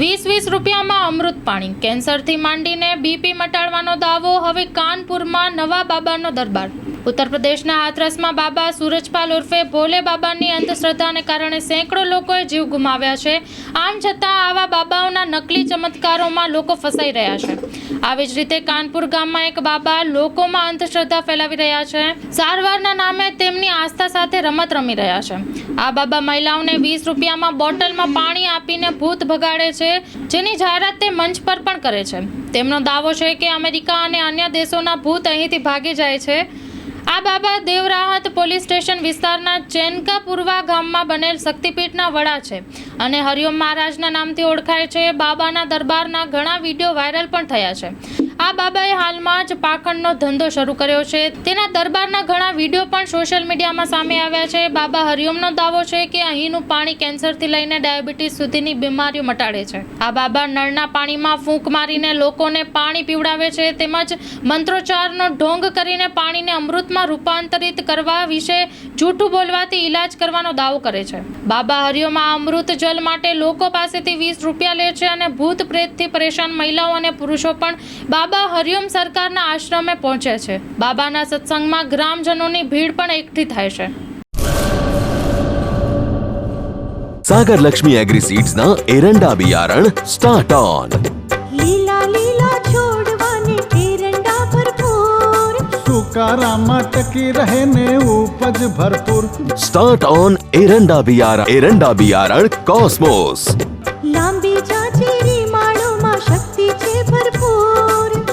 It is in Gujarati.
વીસ વીસ રૂપિયામાં અમૃત પાણી. કેન્સરથી માંડીને બીપી મટાડવાનો દાવો હવે કાનપુરમાં નવા બાબાનો દરબાર. ઉત્તર પ્રદેશના હાથરસમાં બાબા સૂરજપાલ ઉર્ફે ભોલે બાબાની અંધશ્રદ્ધાને કારણે સેંકડો લોકોએ જીવ ગુમાવ્યા છે. આમ છતાં આવા બાબાઓના નકલી ચમત્કારોમાં લોકો ફસાઈ રહ્યા છે. આવી જ રીતે કાનપુર ગામમાં એક બાબા લોકોમાં અંધશ્રદ્ધા ફેલાવી રહ્યા છે. સારવારના નામે તેમની આસ્થા સાથે રમત રમી રહ્યા છે. આ બાબા મહિલાઓને વીસ રૂપિયામાં બોટલમાં પાણી આપીને ભૂત ભગાડે છે, જેની જાહેરાત તે મંચ પર પણ કરે છે. તેમનો દાવો છે કે અમેરિકા અને અન્ય દેશોના ભૂત અહીંથી ભાગી જાય છે. આ બાબા દેવરાહત પોલીસ સ્ટેશન વિસ્તારના ચેનકા પૂર્વા ગામમાં બનેલ શક્તિપીઠના વડા છે અને હરિઓમ મહારાજના નામથી ઓળખાય છે. બાબાના દરબારના ઘણા વીડિયો વાયરલ પણ થયા છે. આ બાબાએ હાલમાં જ પાખંડનો ધંધો શરૂ કર્યો છે. તેના દરબારના ઘણા વીડિયો પણ સોશિયલ મીડિયામાં સામે આવ્યા છે. બાબા હરિઓમનો દાવો છે કે અહીંનું પાણી કેન્સરથી લઈને ડાયાબિટીસ સુધીની બીમારીઓ મટાડે છે. આ બાબા નળના પાણીમાં ફૂંક મારીને લોકોને પાણી પીવડાવે છે. તેમજ મંત્રોચ્ચારનો ઢોંગ કરીને પાણીને અમૃતમાં રૂપાંતરિત કરવા વિશે જૂઠું બોલવાથી ઈલાજ કરવાનો દાવો કરે છે. બાબા હરિઓમાં અમૃત જલ માટે લોકો પાસેથી વીસ રૂપિયા લે છે અને ભૂત પ્રેતથી પરેશાન મહિલાઓ અને પુરુષો પણ બાબા હરિઓમ સરકારના આશ્રમે પહોંચે છે. બાબાના સત્સંગમાં ગ્રામજનોની ભીડ પણ એકઠી થાય છે. સાગર લક્ષ્મી એગ્રી સીડ્સ ના એરંડા બિયારણ સ્ટાર્ટ ઓન લીલા લીલા છોડવાને એરંડા ભરપૂર. સુકારામાં ટકી રહે ને ઉપજ ભરપૂર. સ્ટાર્ટ ઓન એરંડા બિયારણ એરંડા બિયારણ કોસ્મોસ. લાંબી